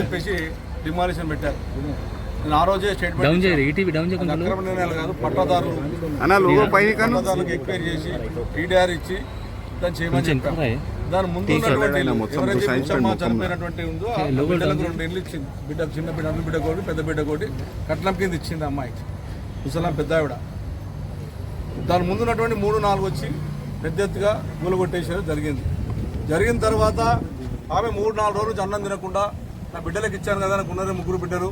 చెప్పేసి డిమాలిషన్ పెట్టారు. నేను ఆ రోజే డౌన్ స్టేట్మెంట్ ఈటీవీ డౌన్ చేయకుండా అక్రమ నిర్ణయాలు కాదు పట్టాదారులు పట్టాదారులకు ఎంక్వైరీ చేసి టీడీఆర్ ఇచ్చి దాన్ని చేయమని కొంచెం చెప్పాం. ఇంకా దాని ముందు ఉన్నటువంటి ఎవరైతే ముసమ్మ చనిపోయినటువంటి ఉందో ఆ లోగో బిడ్డలకు రెండు ఇల్లు ఇచ్చింది. బిడ్డ చిన్న బిడ్డ అన్న బిడ్డ కోటి పెద్ద బిడ్డ కోటి కట్నం కింద ఇచ్చింది ఆ అమ్మాయి ముసలాం పెద్ద ఆవిడ. దాని ముందు ఉన్నటువంటి మూడు నాలుగు వచ్చి పెద్ద ఎత్తుగా కూలగొట్టేసేది జరిగింది. జరిగిన తర్వాత ఆమె మూడు నాలుగు రోజులు అన్నం తినకుండా నా బిడ్డలకు ఇచ్చాను కదా నాకు ఉన్నదే ముగ్గురు బిడ్డలు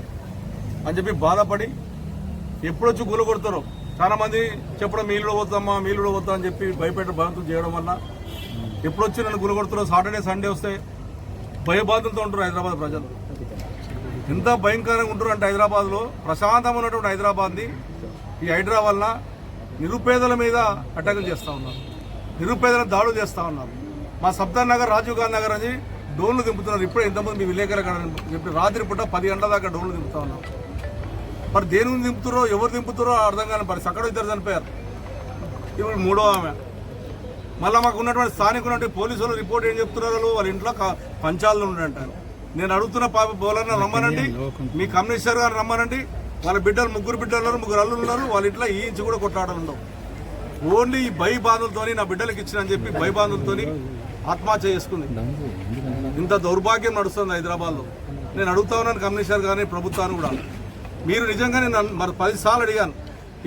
అని చెప్పి బాధపడి ఎప్పుడొచ్చి గుల కొడతారు. చాలా మంది చెప్పడం మీలో పోతామా మీలో పోతా అని చెప్పి భయపెట్ట భయంతులు చేయడం వల్ల ఎప్పుడొచ్చి నన్ను గుల కొడుతారో సాటర్డే సండే వస్తే భయబాధలతో ఉంటారు హైదరాబాద్ ప్రజలు. ఎంత భయంకరంగా ఉంటారు అంటే హైదరాబాద్లో ప్రశాంతంగా ఉన్నటువంటి హైదరాబాద్ని ఈ హైదరాబాద్ వల్ల నిరుపేదల మీద అటాకులు చేస్తూ ఉన్నారు. నిరుపేదల దాడులు చేస్తూ ఉన్నారు. మా సబ్దార్ నగర్ రాజీవ్ గాంధీ నగర్ అని డోన్లు దింపుతున్నారు. ఇప్పుడే ఇంతమంది మీ విలేకరులు చెప్పి రాత్రి పూట పది గంటల దాకా డోన్లు దింపుతా ఉన్నారు మరి దేని దింపుతారో ఎవరు దింపుతారో అర్థం కాని పరిస్థితి. అక్కడ ఇద్దరు చనిపోయారు. ఇప్పుడు మూడో ఆమె. మళ్ళీ మాకు ఉన్నటువంటి స్థానిక ఉన్నటువంటి పోలీసులు రిపోర్ట్ ఏం చెప్తున్నారు వాళ్ళ? ఇంట్లో పంచాలు ఉండంటారు నేను అడుగుతున్న పాప బోలర్ని రమ్మనండి. మీ కమిషనర్ గారు రమ్మనండి. వాళ్ళ బిడ్డలు ముగ్గురు బిడ్డలు ఉన్నారు ముగ్గురు అల్లులు ఉన్నారు. వాళ్ళ ఇంట్లో ఈ ఇంచు కూడా కొట్లాడలు ఉండవు. ఓన్లీ ఈ భయ బాధలతోని నా బిడ్డలకి ఇచ్చిన అని చెప్పి భయ బాధలతోని ఆత్మహత్య చేసుకుంది. ఇంత దౌర్భాగ్యం నడుస్తుంది హైదరాబాద్లో. నేను అడుగుతా ఉన్నాను కమిషనర్ కానీ ప్రభుత్వాన్ని కూడా. మీరు నిజంగానే నన్ను మరి పది సార్లు అడిగాను.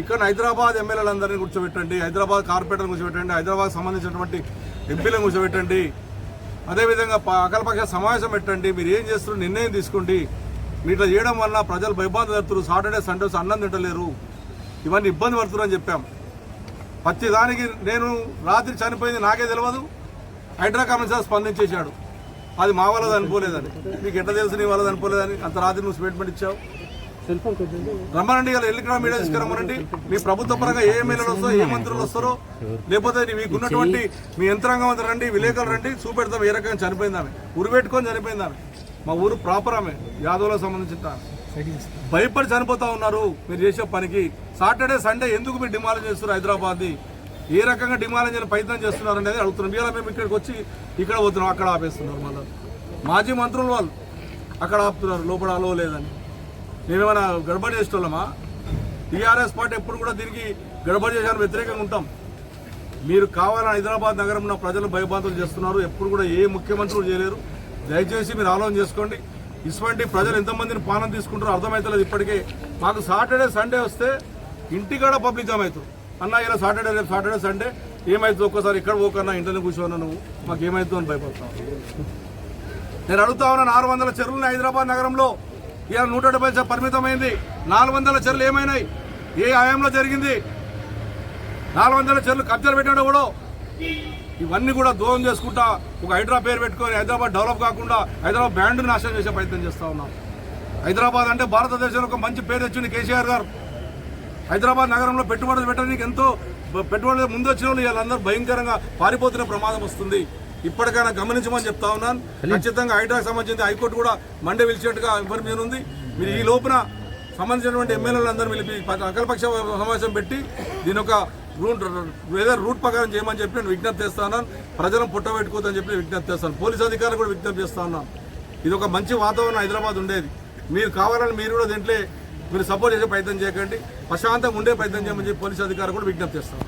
ఇక్కడ హైదరాబాద్ ఎమ్మెల్యేలందరినీ కూర్చోబెట్టండి హైదరాబాద్ కార్పొరేటర్ని కూర్చోబెట్టండి హైదరాబాద్ సంబంధించినటువంటి ఎంపీలను కూర్చోబెట్టండి. అదేవిధంగా అఖిలపక్ష సమావేశం పెట్టండి. మీరు ఏం చేస్తున్నారు నిర్ణయం తీసుకోండి. మీరు ఇట్లా చేయడం వల్ల ప్రజలు భయబాధ జరుగుతారు సాటర్డే సండేస్ అన్నం తింటలేరు. ఇవన్నీ ఇబ్బంది పడుతున్నారు అని చెప్పాం. ప్రతి దానికి నేను రాత్రి చనిపోయింది నాకే తెలియదు హైడ్రా కమిషనర్ స్పందించేశాడు. అది మా వాళ్ళది అనుకోలేదని. నీకు ఎట్లా తెలుసు నీ వాళ్ళది అనుకోలేదని. అంత రాత్రి నువ్వు స్టేట్మెంట్ ఇచ్చావు. రమ్మనండి ఇలా ఎల్లికడా మీడియా తీసుకురమ్మనండి మీ ప్రభుత్వ పరంగా ఏ ఎమ్మెల్యేలు వస్తారో ఏ మంత్రులు వస్తారో లేకపోతే నీ- మీకు ఉన్నటువంటి మీ యంత్రాంగం అంతా రండి విలేకరులు రండి చూపెడతాం ఏ రకంగా చనిపోయిందామె ఊరు పెట్టుకొని చనిపోయింది మా ఊరు ప్రాపర్ ఆమె యాదవ్లకు సంబంధించిన భయపడి చనిపోతా ఉన్నారు మీరు చేసే పనికి. సాటర్డే సండే ఎందుకు మీరు డిమాండ్ చేస్తున్నారు హైదరాబాద్ది ఏ రకంగా డిమాండ్ చేయని ప్రయత్నం చేస్తున్నారు అనేది అడుగుతున్నాం. ఇవాళ మేము ఇక్కడికి వచ్చి ఇక్కడ పోతున్నాం అక్కడ ఆపేస్తున్నారు మళ్ళీ. మాజీ మంత్రులు వాళ్ళు అక్కడ ఆపుతున్నారు లోపల అలవ లేదని. మేమేమైనా గడబడి చేసేటోళ్ళమా? టీఆర్ఎస్ పార్టీ ఎప్పుడు కూడా దీనికి గడబడి చేసాను వ్యతిరేకంగా ఉంటాం. మీరు కావాలని హైదరాబాద్ నగరం ఉన్న ప్రజలు భయబాధలు చేస్తున్నారు. ఎప్పుడు కూడా ఏ ముఖ్యమంత్రులు చేయలేరు. దయచేసి మీరు ఆలోచన చేసుకోండి. ఇటువంటి ప్రజలు ఎంతమందిని పానం తీసుకుంటారో అర్థమవుతలేదు ఇప్పటికే. మాకు సాటర్డే సండే వస్తే ఇంటికాడ పబ్లిక్ జామ్ అవుతుంది. అన్న ఇలా సాటర్డే రేపు సాటర్డే సండే ఏమైతుంది ఒక్కసారి ఇక్కడ పోకన్నా ఇంట్లోనే కూర్చోన్నా నువ్వు? మాకు ఏమైతుందో అని భయపడతావు. నేను అడుగుతా ఉన్నాను ఆరు వందల చెరువులు హైదరాబాద్ నగరంలో. ఇలా నూట డెబ్బై శాతం పరిమితమైంది. నాలుగు వందల చెరువులు ఏమైనాయి? ఏ ఆయంలో జరిగింది? నాలుగు వందల చెరువులు కబ్జాలు పెట్టాడు కూడా ఇవన్నీ కూడా దూరం చేసుకుంటా ఒక హైడ్రా పేరు పెట్టుకొని హైదరాబాద్ డెవలప్ కాకుండా హైదరాబాద్ బ్యాండ్ నాశనం చేసే ప్రయత్నం చేస్తూ ఉన్నాం. హైదరాబాద్ అంటే భారతదేశంలో ఒక మంచి పేరు తెచ్చింది కేసీఆర్ గారు. హైదరాబాద్ నగరంలో పెట్టుబడులు పెట్టడానికి ఎంతో పెట్టుబడులు ముందు వచ్చిన వాళ్ళు వీళ్ళందరూ భయంకరంగా పారిపోతున్న ప్రమాదం వస్తుంది. ఇప్పటికైనా గమనించమని చెప్తా ఉన్నాను. ఖచ్చితంగా హైడ్రాకి సంబంధించి హైకోర్టు కూడా మండే పిలిచేట్టుగా ఎవరి మీద ఉంది. మీరు ఈ లోపున సంబంధించినటువంటి ఎమ్మెల్యేలందరూ పిలిపి అఖిలపక్ష సమావేశం పెట్టి దీని ఒక రూట్ ఏదో రూట్ ప్రకారం చేయమని చెప్పి నేను విజ్ఞప్తి చేస్తా ఉన్నాను. ప్రజలను పుట్టబెట్టుకోవద్దని చెప్పి విజ్ఞప్తి చేస్తాను. పోలీస్ అధికారులు కూడా విజ్ఞప్తి చేస్తా ఉన్నాను. ఇది ఒక మంచి వాతావరణం హైదరాబాద్ ఉండేది. మీరు కావాలని మీరు కూడా దీంట్లో మీరు సపోర్ట్ చేసే ప్రయత్నం చేయకండి. ప్రశాంతంగా ఉండే ప్రయత్నం చేయమని చెప్పి పోలీస్ అధికారులు కూడా విజ్ఞప్తి చేస్తాం